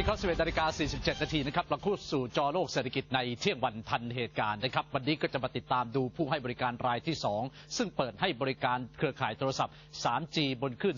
นี้เข้า11นาฬิกา47 นาทีนะครับเราคู่สู่จอโลกเศรษฐกิจในเที่ยงวันทันเหตุการณ์นะครับ วันนี้ก็จะมาติดตามดูผู้ให้บริการรายที่ 2 ซึ่งเปิดให้บริการเครือข่ายโทรศัพท์ 3G บนคลื่น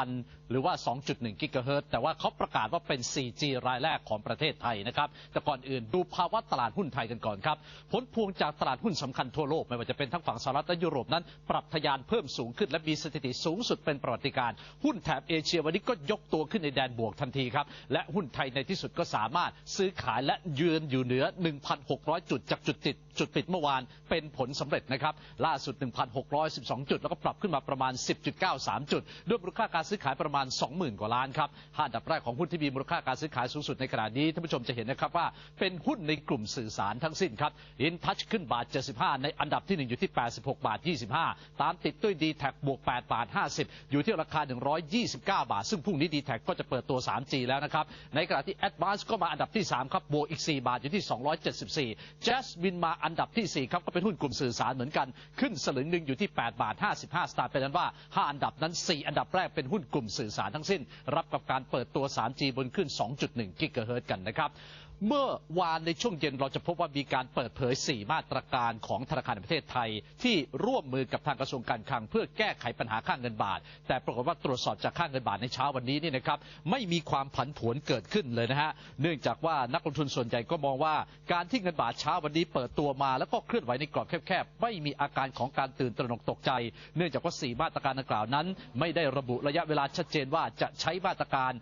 2,000 หรือว่า 2.1 กิกะเฮิรตซ์แต่ว่าเขาประกาศว่าเป็น 4G รายแรกของประเทศไทยนะครับ แต่ก่อนอื่นดูภาวะตลาดหุ้นไทยกันก่อนครับ ผลพวงจากตลาดหุ้นสำคัญทั่วโลกไม่ว่าจะเป็นทั้งฝั่งสหรัฐและยุโรปนั้น ปรับทะยานเพิ่มสูงขึ้นและมีสถิติสูงสุดเป็นประวัติการณ์หุ้นแถบเอเชียวันนี้ก็ยกตัวขึ้นในแดนบวกทันทีครับและหุ้นไทยในที่สุดก็สามารถซื้อขายและยืนอยู่เหนือ 1,600 จุดจากจุดติดจุดปิดเมื่อวานเป็นผลสำเร็จนะครับล่าสุด 1,612 จุด แล้วก็ปรับขึ้นมาประมาณ 10.93 จุด ด้วยมูลค่าการซื้อขายประมาณ 20,000 กว่าล้านครับห้าดับแรกของหุ้นที่มีมูลค่าการซื้อขายสูงสุดในขณะนี้ท่านผู้ชมจะเห็นนะครับว่าเป็นหุ้นในกลุ่มสื่อสารทั้งสิ้นครับอินทัชขึ้นบาท 75 ในอันดับที่ 1 อยู่ที่ 86 บาท 25 ตามติดด้วยดีแท็กบวก 8 บาท 50 อยู่ที่ราคา 129 บาท ซึ่งพรุ่งนี้ดีแท็ก็จะเปิดตัว 3G แล้วนะครับในขณะที่ Advance ก็มาอันดับที่ 3 ครับบวกอีก 4 บาทอยู่ที่ 274 Jasmine มาอันดับที่ 4 ครับ ก็เป็นหุ้นกลุ่มสื่อสารเหมือนกัน ขึ้นสลึงหนึ่งอยู่ที่ 8 บาท 55 สตางค์เป็นนั้นว่า 5 อันดับนั้น 4 อันดับแรกเป็นหุ้นกลุ่มสื่อสารทั้งสิ้น รับกับการเปิดตัว 3G บนขึ้น 2.1 กิกะเฮิรตซ์กันนะครับ เมื่อวานในช่วงเย็นเราจะพบว่ามีการเปิดเผย 4 มาตรการของธนาคารแห่งประเทศไทย ที่ร่วมมือกับทางกระทรวงการคลัง เพื่อแก้ไขปัญหาค่างเงินบาท แต่ปรากฏว่าตรวจสอบจากค่างเงินบาทในเช้าวันนี้นี่นะครับไม่มีความผันผวนเกิดขึ้นเลยนะฮะเนื่องจากว่านักลงทุนส่วนใหญ่ก็มองว่า การที่เงินบาทเช้าวันนี้เปิดตัวมา แล้วก็เคลื่อนไหวในกรอบแคบๆไม่มีอาการของการตื่นตระหนกตกใจ เนื่องจากว่า 4 มาตรการดังกล่าวนั้น ไม่ได้ระบุระยะเวลาชัดเจนว่าจะใช้มาตรการ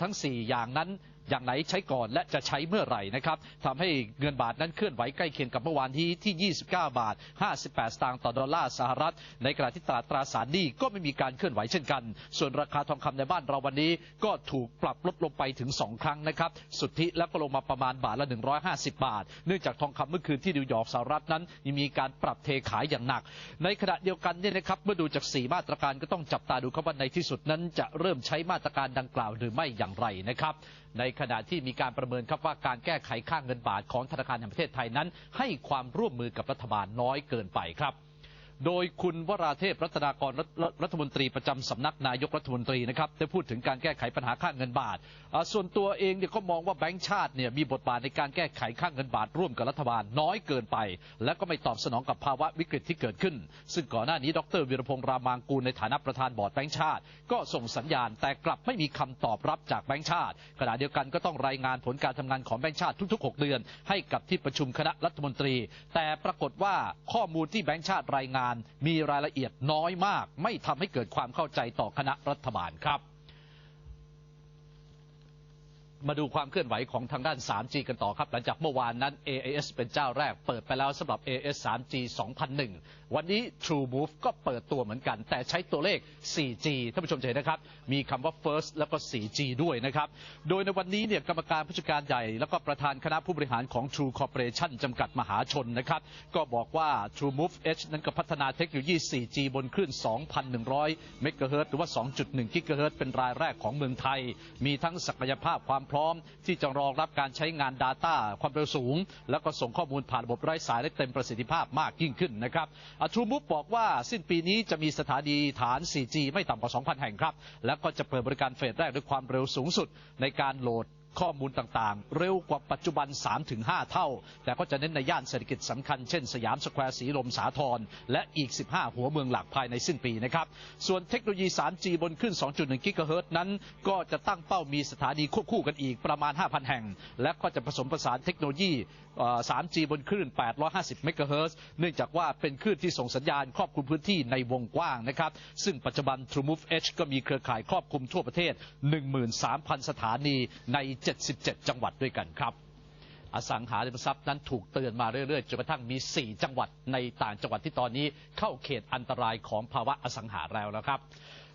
ทั้ง 4 อย่างนั้น อย่างไหนใช้ก่อนและจะใช้เมื่อไหร่นะครับทำให้เงินบาทนั้นเคลื่อนไหวใกล้เคียงกับเมื่อวานที่ที่ 29 บาท 58 สตางค์ต่อดอลลาร์สหรัฐ ในขณะที่ตลาดตราสารหนี้ก็ไม่มีการเคลื่อนไหวเช่นกัน ส่วนราคาทองคำในบ้านเราวันนี้ก็ถูกปรับลดลงไปถึง 2 ครั้งนะครับ สุทธิแล้วก็ลงมาประมาณบาทละ 150 บาท เนื่องจากทองคำเมื่อคืนที่นิวยอร์กสหรัฐนั้นมีการปรับเทขายอย่างหนัก ในขณะเดียวกันเนี่ยนะครับเมื่อดูจาก 4 มาตรการก็ต้องจับตาดูครับว่าในที่สุดนั้นจะเริ่มใช้มาตรการดังกล่าวหรือไม่อย่างไรนะครับ ในขณะที่มีการประเมินครับว่าการแก้ไขค่างเงินบาทของธนาคารแห่งประเทศไทยนั้น ให้ความร่วมมือกับรัฐบาลน้อยเกินไปครับ โดยคุณวราเทพรัตนากรรัฐมนตรีประจำสำนักนายกรัฐมนตรีนะครับได้พูดถึงการแก้ไขปัญหาค่าเงินบาท ส่วนตัวเองเนี่ยก็มองว่าแบงก์ชาติเนี่ยมีบทบาทในการแก้ไขค่าเงินบาทร่วมกับรัฐบาลน้อยเกินไป และก็ไม่ตอบสนองกับภาวะวิกฤตที่เกิดขึ้น ซึ่งก่อนหน้านี้ดรวีรพงษ์รามางกูลในฐานะประธานบอร์ดแบงก์ชาติ ก็ส่งสัญญาณแต่กลับไม่มีคำตอบรับจากแบงก์ชาติขณะเดียวกันก็ต้องรายงานผลการทำงานของแบงก์ชาติทุกๆ 6 เดือน ให้กับที่ประชุมคณะรัฐมนตรี แต่ปรากฏว่าข้อมูลที่แบงก์ชาติรายงานมีรายละเอียดน้อยมาก ไม่ทำให้เกิดความเข้าใจต่อคณะรัฐบาลครับ มาดูความเคลื่อนไหวของทางด้าน 3G กันต่อครับ หลังจากเมื่อวานนั้น AIS เป็นเจ้าแรกเปิดไปแล้วสำหรับ AIS 3G 2001 วันนี้ True Move ก็เปิดตัวเหมือนกัน แต่ใช้ตัวเลข 4G ท่านผู้ชมจะเห็นนะครับ มีคำว่า First แล้วก็ 4G ด้วยนะครับ โดยในวันนี้เนี่ยกรรมการผู้จัดการใหญ่ แล้วก็ประธานคณะผู้บริหารของ True Corporation จำกัดมหาชนนะครับ ก็บอกว่า True Move H นั้นก็พัฒนาเทคโนโลยี 4G บนคลื่น 2,100 เมกะเฮิรตซ์หรือว่า 2.1 กิกะเฮิรตซ์เป็นรายแรกของเมืองไทย มีทั้งศักยภาพความพร้อม ที่จะรองรับการใช้งาน Data ความเร็วสูง แล้วก็ส่งข้อมูลผ่านระบบไร้สายได้เต็มประสิทธิภาพมากยิ่งขึ้นนะครับทรูมูฟบอกว่าสิ้นปีนี้จะมีสถานีฐาน 4G ไม่ต่ำกว่า 2,000 แห่งครับ และก็จะเปิดบริการเฟสแรกด้วยความเร็วสูงสุดในการโหลด ข้อมูลต่างๆ เร็วกว่าปัจจุบัน 3-5 เท่า แต่ก็จะเน้นในย่านเศรษฐกิจสำคัญเช่นสยามสแควร์สีลมสาทรและอีก 15 หัวเมืองหลักภายในสิ้นปีนะครับ ส่วนเทคโนโลยี 3G บนขึ้น 2.1 กิกะเฮิรต์นั้น ก็จะตั้งเป้ามีสถานีควบคู่กันอีกประมาณ 5,000 แห่ง และก็จะผสมผสานเทคโนโลยี 3G บนคลื่น 850 เมกะเฮิรตซ์ เนื่องจากว่าเป็นคลื่นที่ส่งสัญญาณครอบคลุมพื้นที่ในวงกว้างนะครับ ซึ่งปัจจุบัน TrueMove H ก็มีเครือข่ายครอบคลุมทั่วประเทศ 13,000 สถานีใน 77 จังหวัดด้วยกันครับอสังหาริมทรัพย์นั้นถูกเตือนมาเรื่อยๆจนกระทั่งมี 4 จังหวัดในต่างจังหวัดที่ตอนนี้เข้าเขตอันตรายของภาวะอสังหาแล้วนะครับ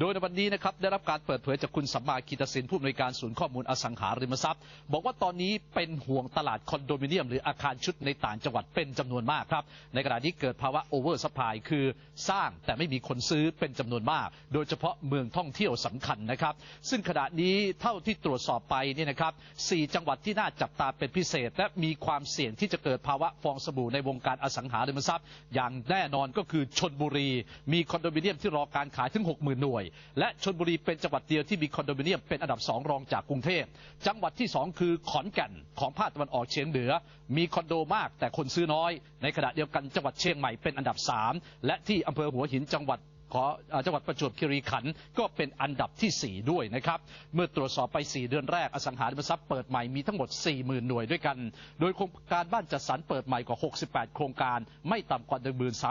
โดยในวันนี้นะครับได้รับการเปิดเผยจากคุณสัมมาคีตสินผู้อำนวยการศูนย์ข้อมูลอสังหาริมทรัพย์ บอกว่าตอนนี้เป็นห่วงตลาดคอนโดมิเนียม หรืออาคารชุดในต่างจังหวัดเป็นจำนวนมากครับ ในขณะนี้เกิดภาวะโอเวอร์สปายคือสร้างแต่ไม่มีคนซื้อเป็นจำนวนมาก โดยเฉพาะเมืองท่องเที่ยวสำคัญนะครับ ซึ่งขณะนี้เท่าที่ตรวจสอบไปเนี่ยนะครับสี่จังหวัดที่น่าจับตาเป็นพิเศษ และมีความเสี่ยงที่จะเกิดภาวะฟองสบู่ในวงการอสังหาริมทรัพย์ อย่างแน่นอนก็คือชนบุรี มีคอนโดมิเนียมที่รอการขายถึง 60,000 หน่วยและชนบุรีเป็นจังหวัดเดียวที่มีคอนโดมิเนียมเป็นอันดับสองรองจากกรุงเทพ จังหวัดที่สองคือขอนแก่นของภาคตะวันออกเฉียงเหนือ มีคอนโดมากแต่คนซื้อน้อย ในขณะเดียวกันจังหวัดเชียงใหม่เป็นอันดับสามและที่อำเภอหัวหินจังหวัด ขอจังหวัดประจวบคีรีขันธ์ก็เป็นอันดับที่ 4 ด้วยนะครับ เมื่อตรวจสอบไป 4 เดือนแรกอสังหาริมทรัพย์เปิดใหม่มีทั้งหมด 40,000 หน่วยด้วยกัน โดยโครงการบ้านจัดสรรเปิดใหม่กว่า 68 โครงการไม่ต่ำกว่า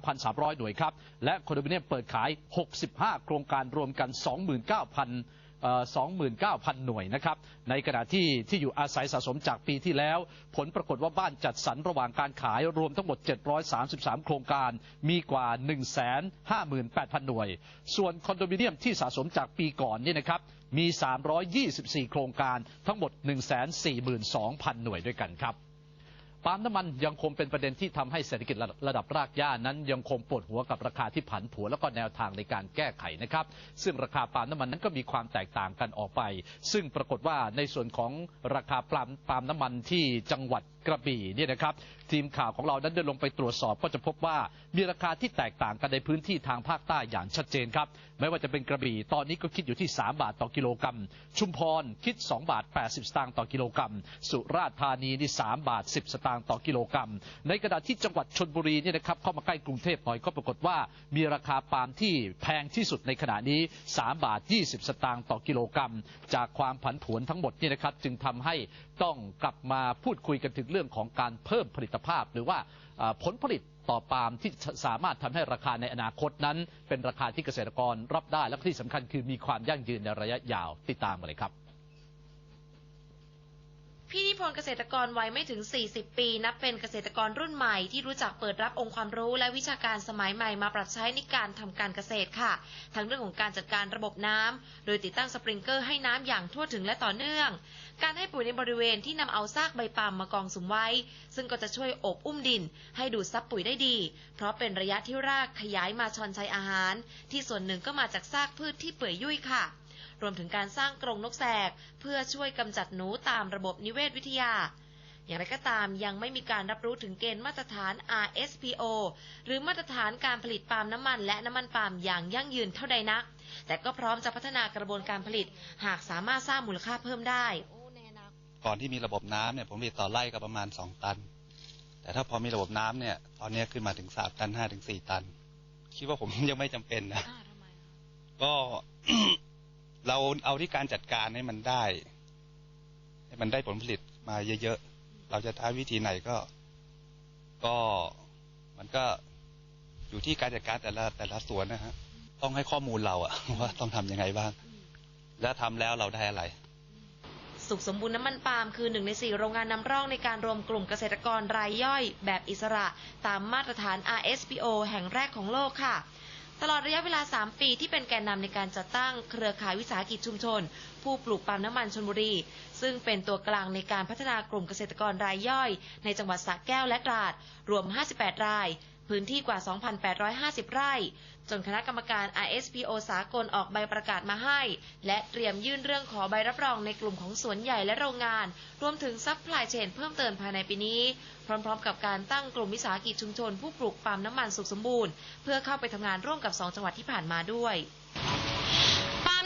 13,300 หน่วยครับ และคอนโดมิเนียมเปิดขาย 65 โครงการรวมกัน 29,000เอ่อ 29,000 หน่วยนะครับ ในขณะที่ที่อยู่อาศัยสะสมจากปีที่แล้ว ผลปรากฏว่าบ้านจัดสรรระหว่างการขายรวมทั้งหมด 733 โครงการ มีกว่า 158,000 หน่วย ส่วนคอนโดมิเนียมที่สะสมจากปีก่อนนี่นะครับ มี 324 โครงการทั้งหมด 142,000 หน่วยด้วยกันครับ ปาล์มน้ำมันยังคงเป็นประเด็นที่ทำให้เศรษฐกิจระดับรากหญ้านั้นยังคงปวดหัวกับราคาที่ผันผวนแล้วก็แนวทางในการแก้ไขนะครับ ซึ่งราคาปาล์มน้ำมันนั้นก็มีความแตกต่างกันออกไป ซึ่งปรากฏว่าในส่วนของราคาปาล์มปาล์มน้ำมันที่จังหวัดกระบี่เนี่ยนะครับทีมข่าวของเรานั้นได้ลงไปตรวจสอบก็จะพบว่ามีราคาที่แตกต่างกันในพื้นที่ทางภาคใต้อย่างชัดเจนครับไม่ว่าจะเป็นกระบี่ตอนนี้ก็คิดอยู่ที่ 3 บาทต่อกิโลกรัม ชุมพรคิด 2 บาท 80 สตางค์ต่อกิโลกรัม สุราษฎร์ธานีนี่3บาท 10 สตางค์ต่อกิโลกรัม ในขณะดาษที่จังหวัดชนบุรีเนี่ยนะครับเข้ามาใกล้กรุงเทพหน่อยก็ปรากฏว่ามีราคาปาล์มที่แพงที่สุดในขณะนี้ 3 บาท 20 สตางค์ต่อกิโลกรัม จากความผันผวนทั้งหมดเนี่ยนะครับจึงทำให้ต้องกลับมาพูดคุยกันถึงเรื่องของการเพิ่มผลิตภาพ หรือว่าผลผลิตต่อปาล์มที่สามารถทำให้ราคาในอนาคตนั้น เป็นราคาที่เกษตรกรรับได้และที่สำคัญคือมีความยั่งยืนในระยะยาวติดตามมาเลยครับ พี่นิพนธ์เกษตรกรวัยไม่ถึง 40 ปี นับเป็นเกษตรกรรุ่นใหม่ที่รู้จักเปิดรับองค์ความรู้และวิชาการสมัยใหม่มาปรับใช้ในการทำการเกษตรค่ะ ทั้งเรื่องของการจัดการระบบน้ำโดยติดตั้งสปริงเกอร์ให้น้ำอย่างทั่วถึงและต่อเนื่อง การให้ปุ๋ยในบริเวณที่นำเอาซากใบปาล์มมากองสุมไว้ ซึ่งก็จะช่วยอบอุ้มดิน ให้ดูดซับปุ๋ยได้ดี เพราะเป็นระยะที่รากขยายมาชอนชัยอาหาร ที่ส่วนหนึ่งก็มาจากซากพืชที่เปื่อยยุ่ยค่ะ รวมถึงการสร้างกรงนกแสก เพื่อช่วยกำจัดหนูตามระบบนิเวศวิทยา อย่างไรก็ตามยังไม่มีการรับรู้ถึงเกณฑ์มาตรฐาน RSPO หรือมาตรฐานการผลิตปาล์มน้ำมัน และน้ำมันปาล์มอย่างยั่งยืนเท่าใดนัก แต่ก็พร้อมจะพัฒนากระบวนการผลิต หากสามารถสร้างมูลค่าเพิ่มได้ ก่อนที่มีระบบน้ำเนี่ยผมผลิตต่อไร่ก็ประมาณสองตัน แต่ถ้าพอมีระบบน้ำเนี่ยตอนนี้ขึ้นมาถึงสามตันห้าถึงสี่ตัน คิดว่าผมยังไม่จำเป็นนะก็ เราเอาที่การจัดการให้มันได้ ให้มันได้ผลผลิตมาเยอะๆ เราจะใช้วิธีไหนก็ ก็มันก็อยู่ที่การจัดการแต่ละแต่ละสวนนะฮะ ต้องให้ข้อมูลเราอะว่าต้องทำยังไงบ้าง แล้วทำแล้วเราได้อะไรสุขสมบูรณ์น้ำมันปาล์มคือหนึ่งในสี่โรงงานนำร่องในการรวมกลุ่มเกษตรกรรายย่อย แบบอิสระ ตามมาตรฐาน RSPO แห่งแรกของโลกค่ะ ตลอดระยะเวลา 3 ปีที่เป็นแกนนำในการจัดตั้งเครือข่ายวิสาหกิจชุมชน ผู้ปลูกปาล์มน้ำมันชนบุรี ซึ่งเป็นตัวกลางในการพัฒนากลุ่มเกษตรกรรายย่อย ในจังหวัดสระแก้วและตราด รวม 58 ราย พื้นที่กว่า 2,850 ไร่ จนคณะกรรมการ ISPO สากลออกใบประกาศมาให้ และเตรียมยื่นเรื่องขอใบรับรองในกลุ่มของสวนใหญ่และโรงงาน รวมถึงซัพพลายเชนเพิ่มเติมภายในปีนี้ พร้อมๆ กับการตั้งกลุ่มวิสาหกิจชุมชนผู้ปลูกปาล์มน้ำมันสุขสมบูรณ์ เพื่อเข้าไปทำงานร่วมกับ 2 จังหวัดที่ผ่านมาด้วย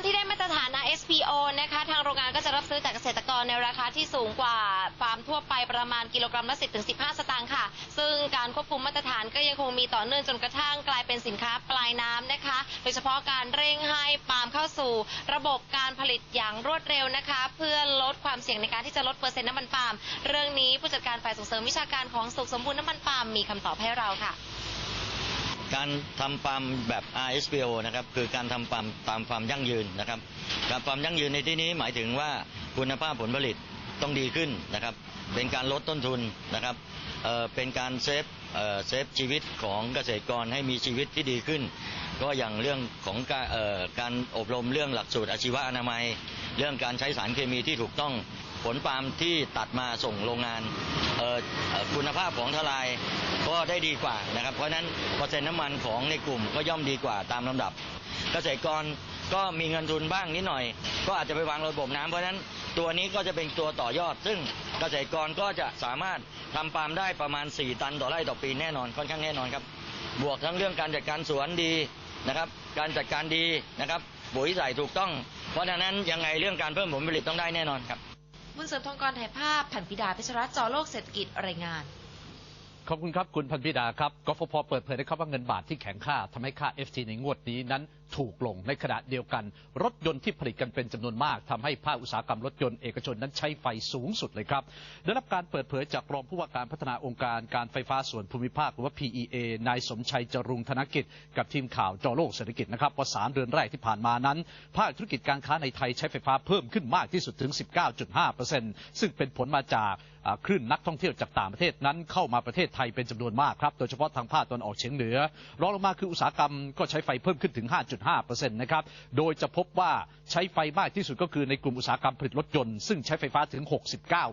ที่ได้มาตรฐาน SPO นะคะทางโรงงานก็จะรับซื้อจากเกษตรกรในราคาที่สูงกว่าปาล์มทั่วไปประมาณกิโลกรัมละ10-15 สตางค์ค่ะ ซึ่งการควบคุมมาตรฐานก็ยังคงมีต่อเนื่องจนกระทั่งกลายเป็นสินค้าปลายน้ำนะคะ โดยเฉพาะการเร่งให้ปาล์มเข้าสู่ ระบบการผลิตอย่างรวดเร็วนะคะ เพื่อลดความเสี่ยงในการที่จะลดเปอร์เซ็นต์น้ำมันปาล์มเรื่องนี้ผู้จัดการฝ่ายส่งเสริมวิชาการของสุขสมบูรณ์น้ำมันปาล์มมีคำตอบให้เราค่ะ การทำฟาร์มแบบ RSPO นะครับคือการทำฟาร์มตามความยั่งยืนนะครับการฟาร์มยั่งยืนในที่นี้หมายถึงว่าคุณภาพผลผลิตต้องดีขึ้นนะครับ เป็นการลดต้นทุนนะครับเเป็นการเซฟเเซฟชีวิตของเกษตรกรให้มีชีวิตที่ดีขึ้น ก็อย่างเรื่องของการเอ่อการอบรมเรื่องหลักสูตรอาชีวะอนามัย เรื่องการใช้สารเคมีที่ถูกต้อง ผลปาล์มที่ตัดมาส่งโรงงานคุณภาพของทลายก็ได้ดีกว่านะครับ เพราะฉะนั้นเปอร์เซ็นต์น้ำมันของในกลุ่มก็ย่อมดีกว่าตามลำดับ เกษตรกรก็มีเงินทุนบ้างนิดหน่อย ก็อาจจะไปวางระบบน้ำเพราะฉะนั้นตัวนี้ก็จะเป็นตัวต่อยอด ซึ่งเกษตรกรก็จะสามารถทำปาล์มได้ประมาณ 4 ตันต่อไร่ต่อปีแน่นอนค่อนข้างแน่นอนครับ บวกทั้งเรื่องการจัดการสวนดีนะครับ การจัดการดีนะครับปุ๋ยใส่ถูกต้อง เพราะฉะนั้นยังไงเรื่องการเพิ่มผลผลิตต้องได้แน่นอนครับ บุญเสริมทองกรถ่ายภาพผันพิดาเพชรรัตน์จอโลกเศรษฐกิจรายงานขอบคุณครับคุณพันธิดาครับกฟผเปิดเผยนะครับว่าเงินบาทที่แข็งค่าทำให้ค่า FT ในงวดนี้นั้น ถูกลงในขณะเดียวกัน รถยนต์ที่ผลิตกันเป็นจำนวนมากทำให้ภาคอุตสาหกรรมรถยนต์เอกชนนั้นใช้ไฟสูงสุดเลยครับได้รับการเปิดเผยจากรองผู้ว่าการพัฒนาองค์การการไฟฟ้าส่วนภูมิภาคหรือว่า PEA นายสมชัยจรุงธนกิจ กับทีมข่าวจอโลกเศรษฐกิจนะครับว่าสามเดือนแรกที่ผ่านมานั้น ภาคธุรกิจการค้าในไทยใช้ไฟฟ้าเพิ่มขึ้นมากที่สุดถึง 19.5%ซึ่งเป็นผลมาจากคลื่นนักท่องเที่ยวจากต่างประเทศนั้นเข้ามาประเทศไทยเป็นจำนวนมากครับ โดยเฉพาะทางภาคตะวันออกเฉียงเหนือรองลงมาคืออุตสาหกรรมก็ใช้ไฟเพิ่มขึ้นถึง5.5%นะครับ โดยจะพบว่าใช้ไฟมากที่สุดก็คือในกลุ่มอุตสาหกรรมผลิตรถยนต์ ซึ่งใช้ไฟฟ้าถึง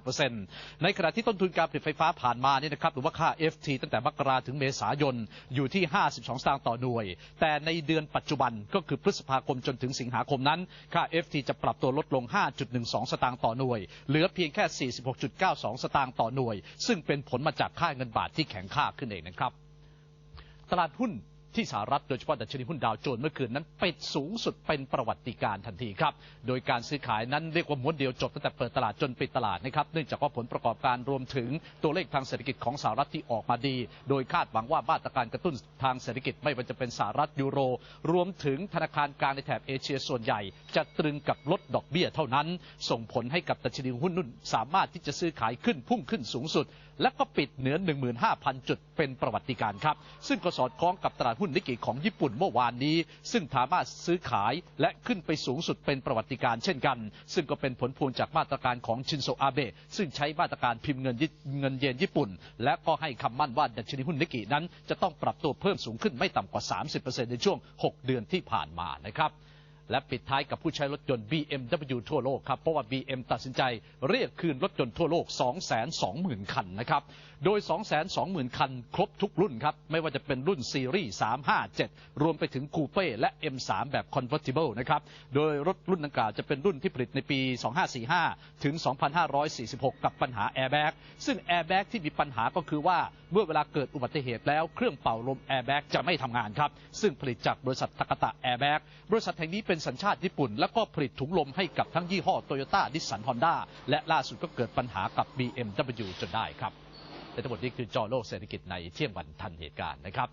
69%ในขณะที่ต้นทุนการผลิตไฟฟ้าผ่านมาเนี่ยนะครับหรือว่าค่า FT ตั้งแต่มกราถึงเมษายนอยู่ที่ 52 สตางค์ต่อหน่วย แต่ในเดือนปัจจุบันก็คือพฤษภาคมจนถึงสิงหาคมนั้น ค่า FT จะปรับตัวลดลง 5.12 สตางค์ต่อหน่วย เหลือเพียงแค่ 46.92 สตางค์ต่อหน่วย ซึ่งเป็นผลมาจากค่าเงินบาทที่แข็งค่าขึ้นเองนะครับ ตลาดหุ้น ที่สหรัฐโดยเฉพาะดัชนีหุ้นดาวโจนส์เมื่อคืนนั้นปิดสูงสุดเป็นประวัติการณ์ทันทีครับ โดยการซื้อขายนั้นเรียกว่าม้วนเดียวจบตั้งแต่เปิดตลาดจนปิดตลาดนะครับ เนื่องจากว่าผลประกอบการรวมถึงตัวเลขทางเศรษฐกิจของสหรัฐที่ออกมาดี โดยคาดหวังว่ามาตรการกระตุ้นทางเศรษฐกิจไม่ว่าจะเป็นสหรัฐยูโร รวมถึงธนาคารกลางในแถบเอเชียส่วนใหญ่ จะตรึงกับลดดอกเบี้ยเท่านั้น ส่งผลให้กับดัชนีหุ้นนุ่นสามารถที่จะซื้อขายขึ้นพุ่งขึ้นสูงสุดและก็ปิดเหนือ 15,000 จุดเป็นประวัติการครับ ซึ่งก็สอดคล้องกับตลาดหุ้นนิกเกิของญี่ปุ่นเมื่อวานนี้ ซึ่งสามารถซื้อขายและขึ้นไปสูงสุดเป็นประวัติการเช่นกัน ซึ่งก็เป็นผลพวงจากมาตรการของชินโซอาเบะซึ่งใช้มาตรการพิมพ์เงินเงินเยนญี่ปุ่น และก็ให้คำมั่นว่าดัชนีหุ้นนิกเกินั้น จะต้องปรับตัวเพิ่มสูงขึ้นไม่ต่ำกว่า 30%ในช่วง 6 เดือนที่ผ่านมานะครับ และปิดท้ายกับผู้ใช้รถยนต์ BMW ทั่วโลกครับ เพราะว่า BM ตัดสินใจเรียกคืนรถยนต์ทั่วโลก 220,000 คันนะครับ โดย 220,000 คันครบทุกรุ่นครับ ไม่ว่าจะเป็นรุ่นซีรีส์ 357 รวมไปถึงคูเป้และ M3 แบบ Convertible นะครับ โดยรถรุ่นดังกล่าวจะเป็นรุ่นที่ผลิตในปี 2545 ถึง 2546 กับปัญหาแอร์แบ็กซึ่งแอร์แบ็กที่มีปัญหาก็คือว่าเมื่อเวลาเกิดอุบัติเหตุแล้วเครื่องเป่าลมแอร์แบ็กจะไม่ทำงานครับซึ่งผลิตจากบริษัทตากตะแอร์แบ็กบริษัทแห่งนี้เป็นสัญชาติญี่ปุ่น แล้วก็ผลิตถุงลมให้กับทั้งยี่ห้อโตโยต้าดิสสันฮอนด้าและล่าสุดก็เกิดปัญหากับ BMW จนได้ครับและทั้งหมดนี้คือจอโลกเศรษฐกิจในเที่ยงวันทันเหตุการณ์นะครับ